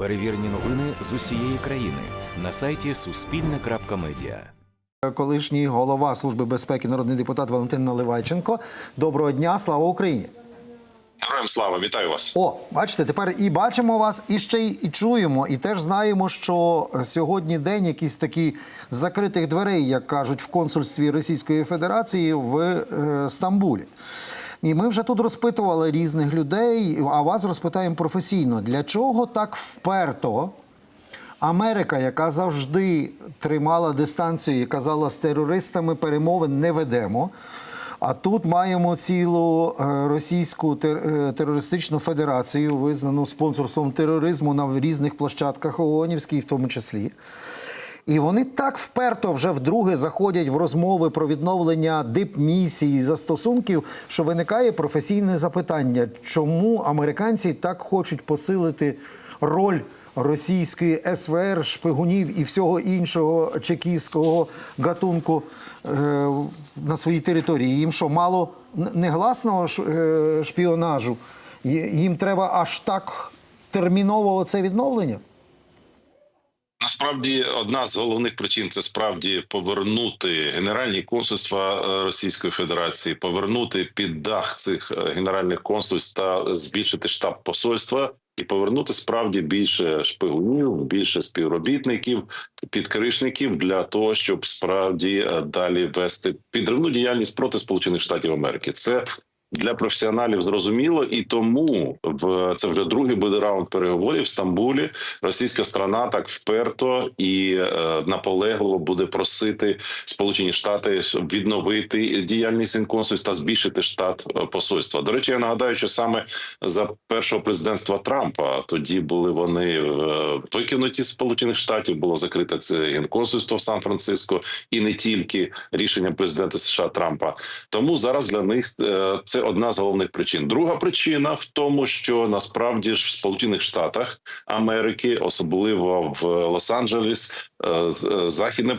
Перевірені новини з усієї країни на сайті Суспільне.Медіа. Колишній голова Служби безпеки, народний депутат Валентин Наливайченко. Доброго дня, слава Україні! Героям слава, вітаю вас. О, бачите, тепер і бачимо вас, і ще й і чуємо. І теж знаємо, що сьогодні день якийсь такий закритих дверей, як кажуть, в консульстві Російської Федерації в е, Стамбулі. І ми вже тут розпитували різних людей, а вас розпитаємо професійно. Для чого так вперто Америка, яка завжди тримала дистанцію і казала з терористами перемовин не ведемо. А тут маємо цілу е, російську е, терористичну федерацію, визнану спонсорством тероризму на різних площадках ООНівській в тому числі. І вони так вперто вже вдруге заходять в розмови про відновлення дипмісії застосунків, що виникає професійне запитання, чому американці так хочуть посилити роль російської СВР, шпигунів і всього іншого чекістського гатунку е, на своїй території. Їм що, мало негласного е, шпіонажу? Їм треба аж так терміново це відновлення? Насправді одна з головних причин це справді повернути генеральні консульства е, Російської Федерації, повернути під дах цих е, генеральних консульств та збільшити штаб посольства. І повернути справді більше шпигунів, більше співробітників, підкришників для того, щоб справді е, далі вести підривну діяльність проти Сполучених Штатів Америки. Це для професіоналів зрозуміло, і тому в це вже другий буде раунд переговорів в Стамбулі. Російська сторона так вперто і е, наполегливо буде просити Сполучені Штати відновити діяльність інконсульств та збільшити штат е, посольства. До речі, я нагадаю, що саме за першого президентства Трампа тоді були вони е, викинуті з Сполучених Штатів. Було закрите це генконсульство в Сан-Франциско, і не тільки рішенням президента США Трампа. Тому зараз для них е, це одна з головних причин. Друга причина в тому, що насправді ж в Сполучених Штатах Америки, особливо в Лос-Анджелес, е, е, західне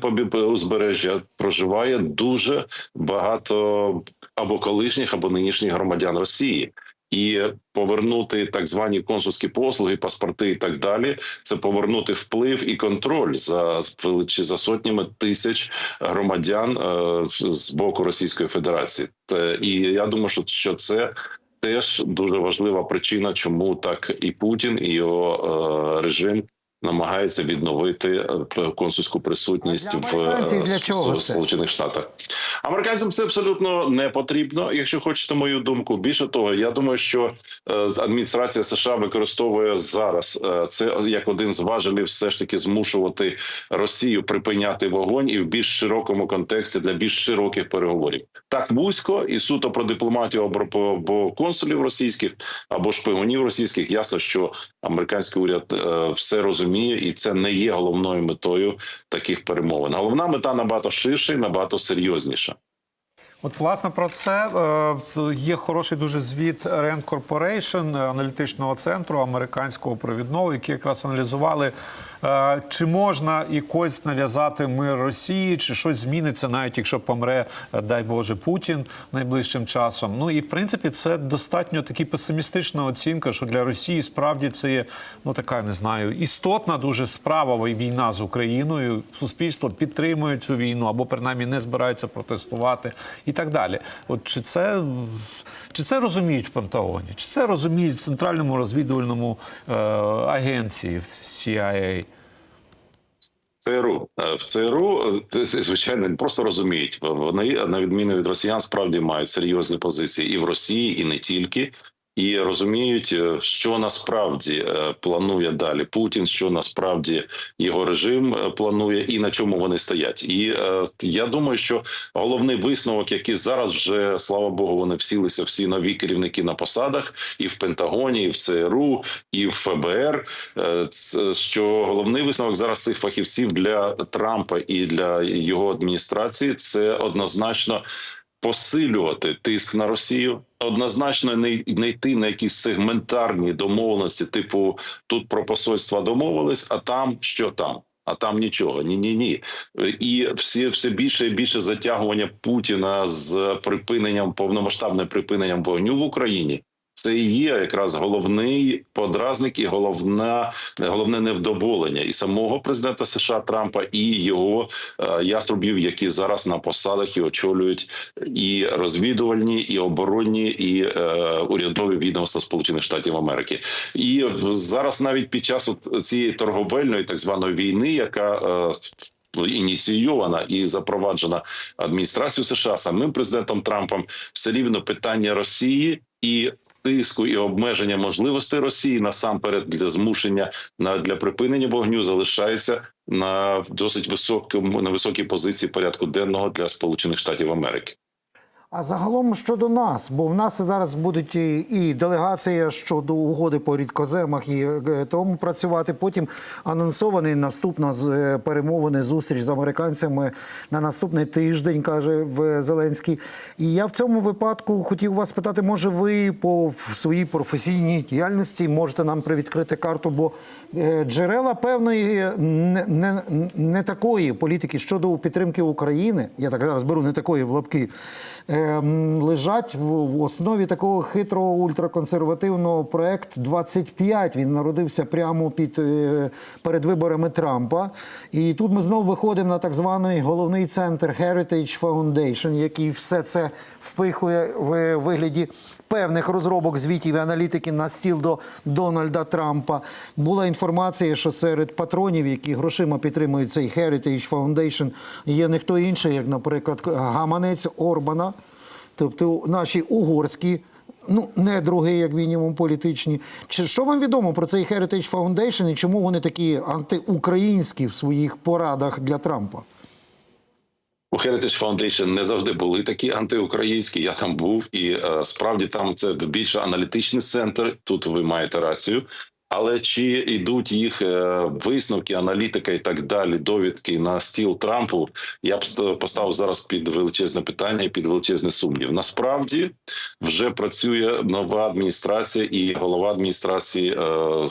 узбережжя, проживає дуже багато або колишніх, або нинішніх громадян Росії. І повернути так звані консульські послуги, паспорти і так далі, це повернути вплив і контроль за величі за сотнями тисяч громадян е, з боку Російської Федерації. І я думаю, що це теж дуже важлива причина, чому так і Путін, і його е, режим намагається відновити е, консульську присутність для в е, для чого? Сполучених Штатах. Американцям це абсолютно не потрібно, якщо хочете мою думку. Більше того, я думаю, що е, адміністрація США використовує зараз це як один з важелів, все ж таки змушувати Росію припиняти вогонь і в більш широкому контексті для більш широких переговорів. Так вузько і суто про дипломатію або консулів російських або шпигунів російських. Ясно, що американський уряд все розуміє, і це не є головною метою таких перемовин. Головна мета набагато ширша і набагато серйозніша. От, власне, про це е, є хороший дуже звіт Rand Corporation, е, аналітичного центру американського провідного, які якраз аналізували, е, чи можна якось нав'язати мир Росії, чи щось зміниться, навіть якщо помре, дай Боже, Путін найближчим часом. Ну і в принципі це достатньо таки песимістична оцінка, що для Росії справді це є ну така не знаю істотна дуже справа війна з Україною. Суспільство підтримує цю війну або принаймні не збираються протестувати і так далі. От чи це чи це розуміють в Пентагоні? Чи це розуміють в центральному розвідувальному е, агенції в CIA? ЦРУ Е, в ЦРУ е, звичайно не просто розуміють. Вони на відміну від росіян справді мають серйозні позиції і в Росії, і не тільки. І розуміють, е, що насправді е, планує далі Путін, що насправді його режим е, планує, і на чому вони стоять. І я думаю, що головний висновок, який зараз вже слава Богу, вони всілися всі нові керівники на посадах, і в Пентагоні, і в ЦРУ, і в ФБР. Що головний висновок зараз цих фахівців для Трампа і для його адміністрації це однозначно посилювати тиск на Росію, однозначно не, не йти на якісь сегментарні домовленості, типу тут про посольства домовились, а там що там. А там нічого, ні, ні, ні. І всі все більше і більше затягування Путіна з припиненням повномасштабним припиненням вогню в Україні. Це і є якраз головний подразник і головна головне невдоволення і самого президента США Трампа, і його е, яструбів, які зараз на посадах і очолюють і розвідувальні, і оборонні, і е, урядові відомства Сполучених Штатів Америки. І в- зараз навіть під час от цієї торговельної так званої війни, яка е, ініційована і запроваджена адміністрацією США самим президентом Трампом, все рівно питання Росії і. Тиску і обмеження можливостей Росії насамперед для змушення на для припинення вогню залишається на досить високому на високій позиції порядку денного для Сполучених Штатів Америки. А загалом щодо нас, бо в нас зараз будуть і, делегація щодо угоди по рідкоземах і е, тому працювати. Потім анонсований наступна з е, перемовини зустріч з американцями на наступний тиждень, каже в Зеленський. І я в цьому випадку хотів вас питати, може ви по своїй професійній діяльності можете нам привідкрити карту, бо е, джерела певної е, не, не, не такої політики щодо підтримки України, я так зараз беру не такої в лапки, лежать в, основі такого хитрого ультраконсервативного проект 25. Він народився прямо під е, перед виборами Трампа. І тут ми знову виходимо на так званий головний центр Heritage Foundation, який все це впихує в вигляді певних розробок звітів і аналітики на стіл до Дональда Трампа. Була інформація, що серед патронів, які грошима підтримують цей Heritage Foundation, є не хто інший, як, наприклад, гаманець Орбана, тобто наші угорські. Ну, не недруги, як мінімум, політичні. Чи що вам відомо про цей Heritage Foundation і чому вони такі антиукраїнські в своїх порадах для Трампа? У Heritage Foundation не завжди були такі антиукраїнські. Я там був, і е, справді там це більше аналітичний центр. Тут ви маєте рацію. Але чи йдуть їх е, висновки, аналітика і так далі, довідки на стіл Трампу? Я б ст- поставив зараз під величезне питання під величезний сумнів. Насправді вже працює нова адміністрація і голова адміністрації е,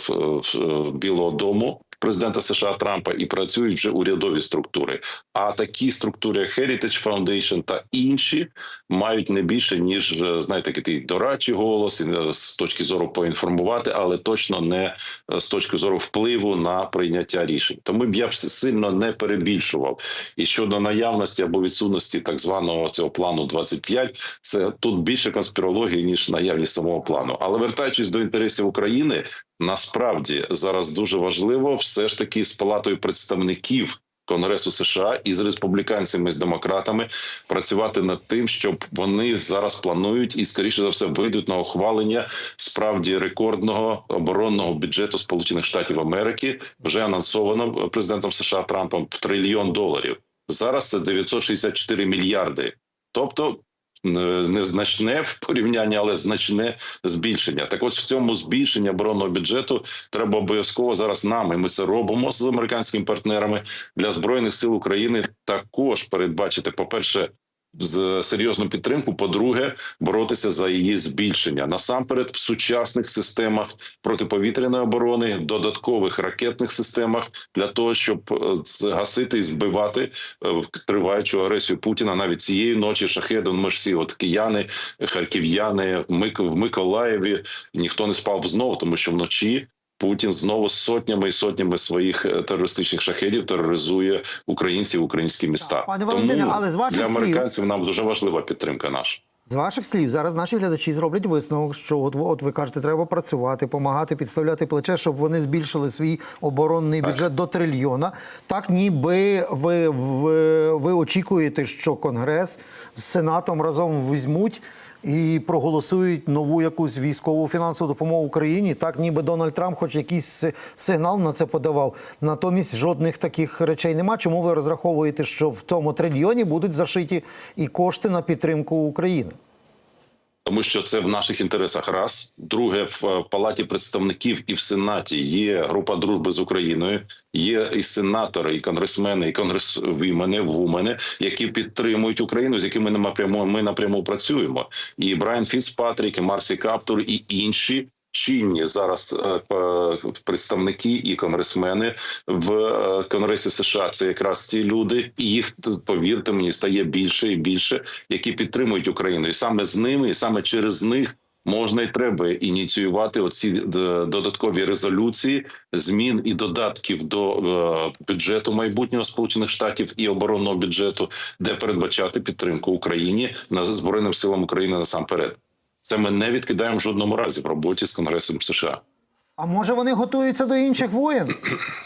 Білого Дому. Президента США Трампа і працюють вже урядові структури. А такі структури, як Heritage Foundation та інші, мають не більше ніж е, знаєте, такий дорадчий голос е, з точки зору поінформувати, але точно не е, з точки зору впливу на прийняття рішень. Тому б я б сильно не перебільшував. І щодо наявності або відсутності так званого цього плану 25, це тут більше конспірології ніж наявність самого плану. Але вертаючись до інтересів України, насправді зараз дуже важливо все ж таки з палатою представників. Конгресу США і з республіканцями і з демократами працювати над тим, щоб вони зараз планують і скоріше за все вийдуть на ухвалення справді рекордного оборонного бюджету Сполучених Штатів Америки, вже анонсовано президентом США Трампом в трильйон доларів. Зараз це 964 мільярди. Тобто незначне в порівнянні, але значне збільшення. Так, от в цьому збільшенні оборонного бюджету треба обов'язково зараз нам, і ми це робимо з американськими партнерами для збройних сил України. Також передбачити, по перше. З серйозну підтримку, по-друге, боротися за її збільшення насамперед в сучасних системах протиповітряної оборони, додаткових ракетних системах для того, щоб е, згасити і збивати е, триваючу агресію Путіна навіть цієї ночі. Шахедом ми ж всі от кияни, харків'яни в Миколаєві ніхто не спав знову, тому що вночі. Путін знову сотнями і сотнями своїх е, терористичних шахедів тероризує українців, українські міста. Пане Валентине, Тому але з ваших для слів- американців нам дуже важлива підтримка наша. З ваших слів, зараз наші глядачі зроблять висновок, що от, от ви кажете, треба працювати, допомагати, підставляти плече, щоб вони збільшили свій оборонний бюджет до трильйона. Так, ніби ви, ви, ви очікуєте, що Конгрес з Сенатом разом візьмуть і проголосують нову якусь військову фінансову допомогу Україні. Так, ніби Дональд Трамп, хоч якийсь сигнал на це подавав. Натомість жодних таких речей нема. Чому ви розраховуєте, що в тому трильйоні будуть зашиті і кошти на підтримку України? Тому що це в наших інтересах. Раз друге, в е, палаті представників і в сенаті є група дружби з Україною. Є і сенатори, і конгресмени, і конгресвімени, вумени, які підтримують Україну, з якими ми напряму ми напряму працюємо. І Брайан Фіцпатрік, і Марсі Каптур, і інші. Чинні зараз е, представники і конгресмени в е, Конгресі США це якраз ті люди, і їх повірте мені стає більше і більше, які підтримують Україну, і саме з ними, і саме через них можна і треба ініціювати оці додаткові резолюції змін і додатків до е, бюджету майбутнього Сполучених Штатів і оборонного бюджету, де передбачати підтримку Україні на збройним силам України насамперед. Це ми не відкидаємо в жодному разі в роботі з Конгресом США. А може вони готуються до інших воєн?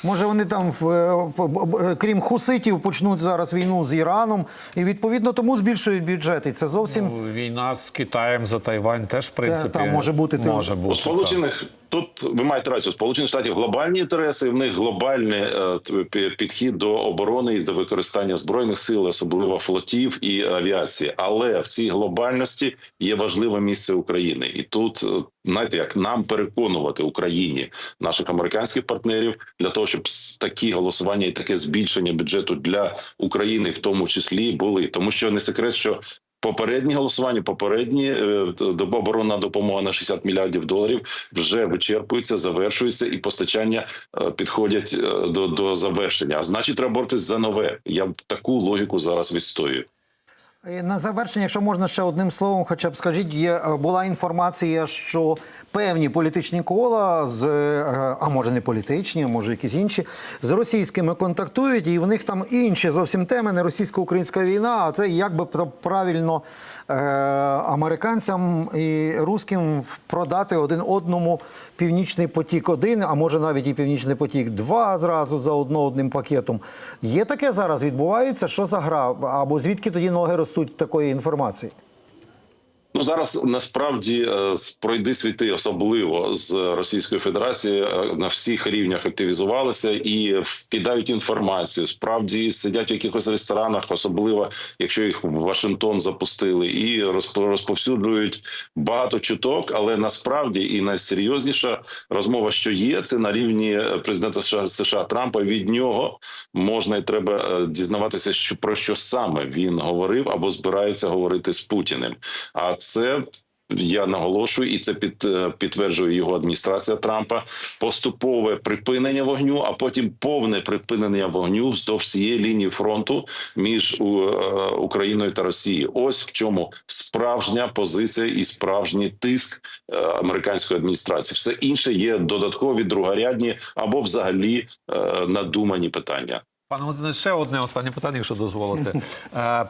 Може вони там, в, е, крім хуситів, почнуть зараз війну з Іраном і відповідно тому збільшують бюджети. Це зовсім Ну, Війна з Китаєм за Тайвань теж в принципі там може бути, ти- може бути у сполучених тут ви маєте рацію. Сполучених Штатів глобальні інтереси. і В них глобальний е, підхід до оборони і до використання збройних сил, особливо флотів і авіації. Але в цій глобальності є важливе місце України, і тут е, знаєте, як нам переконувати Україні наших американських партнерів для того, щоб такі голосування і таке збільшення бюджету для України, в тому числі, були, тому що не секрет, що Попередні голосування, попередні е, оборонна допомога на 60 мільярдів доларів вже вичерпуються, завершуються, і постачання е, підходять е, до, до завершення. А значить, треба боротись за нове. Я таку логіку зараз відстоюю. І На завершення, якщо можна ще одним словом, хоча б скажіть, є е, була інформація, що певні політичні кола з е, а може не політичні, а може якісь інші, з російськими контактують, і в них там інші зовсім теми, не російсько-українська війна, а це як би правильно е, американцям і русським продати один одному північний потік 1 а може навіть і північний потік 2 зразу за одно одним пакетом. Є таке зараз відбувається? Що за гра? Або звідки тоді ноги ростуть такої інформації? Ну зараз насправді е, пройди світи особливо з Російської Федерації е, на всіх рівнях активізувалися і вкидають інформацію. Справді сидять в якихось ресторанах, особливо якщо їх в Вашингтон запустили, і розп- розповсюджують багато чуток. Але насправді і найсерйозніша розмова, що є, це на рівні е, президента США, США Трампа. Від нього можна і треба дізнаватися, що про що саме він говорив або збирається говорити з Путіним. А це я наголошую, і це під, е, підтверджує його адміністрація Трампа. Поступове припинення вогню, а потім повне припинення вогню вздовж всієї лінії фронту між е, Україною та Росією. Ось в чому справжня позиція і справжній тиск е, американської адміністрації. Все інше є додаткові другорядні або взагалі надумані питання. Пане Валентине, ще одне останнє питання, якщо дозволите.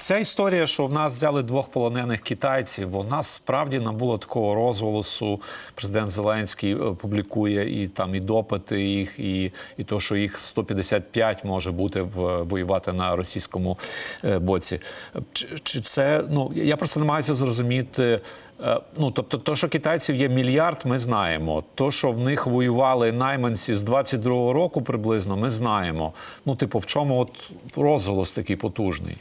Ця історія, що в нас взяли двох полонених китайців, вона справді набула такого розголосу. Президент Зеленський е, публікує і там і допити їх, і, і то, що їх 155 може бути в воювати на російському е, боці. Чи, чи це ну я просто намагаюся зрозуміти. Е, Ну, тобто, то, що китайців є мільярд, ми знаємо. То, що в них воювали найманці з 22-го року приблизно, ми знаємо. Ну, типу, в чому от розголос такий потужний?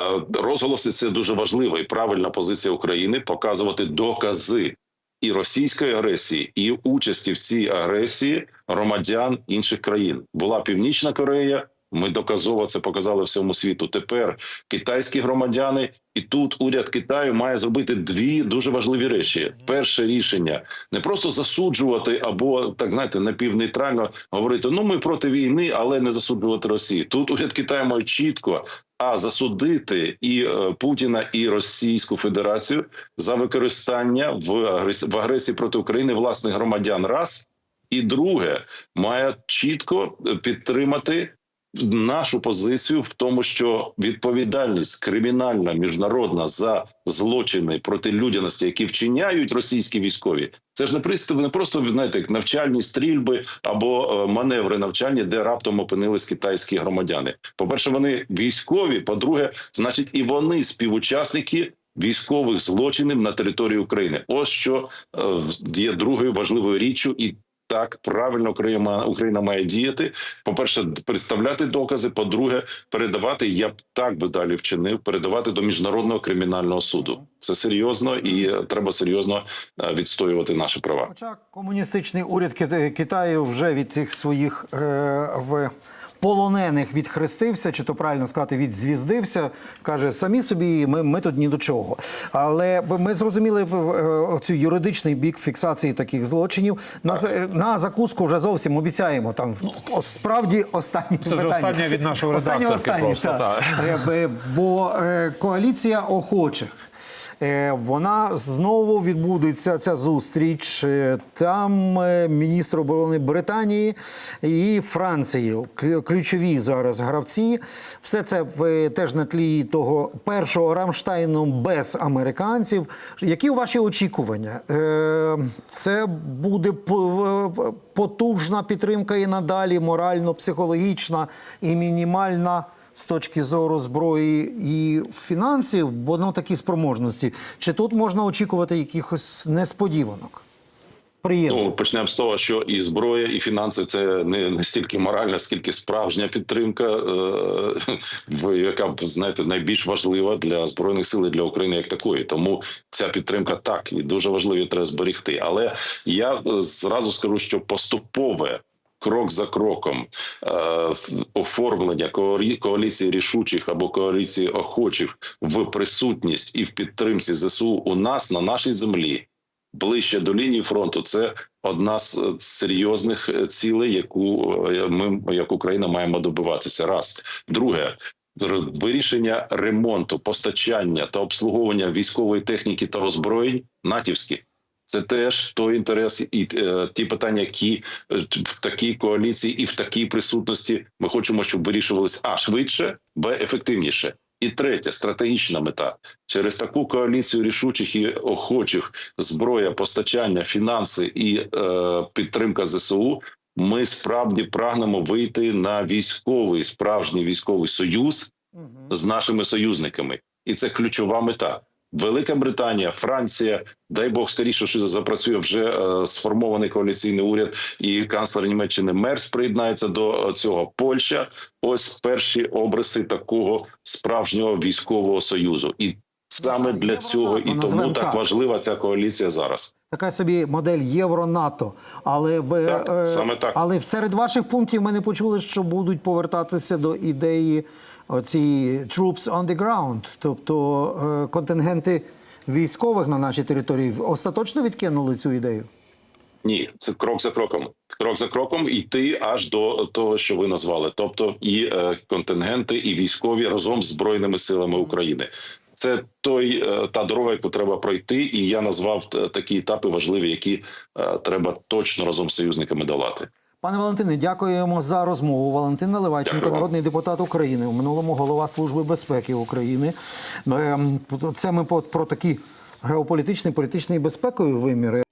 Е, розголоси це дуже важливо і правильна позиція України показувати докази і російської агресії, і участі в цій агресії громадян інших країн. Була Північна Корея. Ми доказово це показали всьому світу. Тепер китайські громадяни, і тут уряд Китаю має зробити дві дуже важливі речі: перше рішення не просто засуджувати або так знаєте, напівнейтрально говорити: ну ми проти війни, але не засуджувати Росію. Тут уряд Китаю має чітко а засудити і е, Путіна і Російську Федерацію за використання в агресії, в агресії проти України власних громадян. Раз і друге має чітко е, підтримати нашу позицію в тому, що відповідальність кримінальна міжнародна за злочини проти людяності, які вчиняють російські військові, це ж не приступ, не просто знаєте, як навчальні стрільби або е, маневри навчальні, де раптом опинились китайські громадяни. По перше, вони військові. По-друге, значить, і вони співучасники. Військових злочинів на території України, ось що е, є другою важливою річчю, і так правильно Україна Україна має діяти. По перше, представляти докази. По-друге, передавати. Я б так би далі вчинив. Передавати до міжнародного кримінального суду. Це серйозно і треба серйозно е, відстоювати наші права. Хоча комуністичний уряд Кита- Китаю вже від цих своїх е, в полонених відхрестився, чи то правильно сказати, відзвіздився. Каже, самі собі ми, ми тут ні до чого. Але ми зрозуміли в- цю юридичний бік фіксації таких злочинів. На, на закуску вже зовсім обіцяємо. Там о, справді останні Це вже питання. останнє від нашої Останнє, редакторки останнє, просто, так. так. Е, Бо е, коаліція охочих. Е, Вона знову відбудеться ця зустріч. Е, Там е, міністр оборони Британії і Франції, ключові зараз гравці. Все це теж на тлі того першого Рамштайну без американців. Які ваші очікування? Це буде по- потужна підтримка і надалі, морально, психологічна і мінімальна з точки зору зброї і фінансів, бо ну такі спроможності. Чи тут можна очікувати якихось несподіванок? Приємно. Ну почнемо з того, що і зброя, і фінанси це не, стільки моральна, скільки справжня підтримка, е, яка знаєте найбільш важлива для збройних сил і для України як такої. Тому ця підтримка так і дуже важливо треба зберегти. Але я е, зразу скажу, що поступове. Крок за кроком е, оформлення коаліції рішучих або коаліції охочих в присутність і в підтримці ЗСУ у нас на нашій землі ближче до лінії фронту. Це одна з е, серйозних е, цілей, яку е, ми як Україна маємо добиватися. Раз друге. Вирішення ремонту, постачання та обслуговування військової техніки та озброєнь натівські це теж той інтерес і е, ті питання, які е, в такій коаліції і в такій присутності ми хочемо, щоб вирішувались а швидше, б ефективніше. І третя стратегічна мета через таку коаліцію рішучих і охочих зброя, постачання, фінанси і е, підтримка ЗСУ. Ми справді прагнемо вийти на військовий справжній військовий союз з нашими союзниками, і це ключова мета. Велика Британія, Франція, дай Бог скоріше, що запрацює вже е, сформований коаліційний уряд, і канцлер Німеччини Мерс приєднається до е, цього. Польща ось перші обриси такого справжнього військового союзу, і саме для цього і тому так так. важлива ця коаліція зараз. Така собі модель Євро-НАТО. Але в Так, е, саме так. але серед ваших пунктів ми не почули, що будуть повертатися до ідеї оці troops on the ground, тобто е, контингенти військових на нашій території. Остаточно відкинули цю ідею. Ні, це крок за кроком. Крок за кроком йти аж до того, що ви назвали, тобто і е, контингенти, і військові разом з збройними силами України. Це той е, та дорога, яку треба пройти, і я назвав такі етапи важливі, які треба точно разом з союзниками долати. Пане Валентине, дякуємо за розмову. Валентин Наливайченко, народний депутат України, у минулому голова Служби безпеки України. Ем, Це ми про такі геополітичні, політичні і безпекові виміри.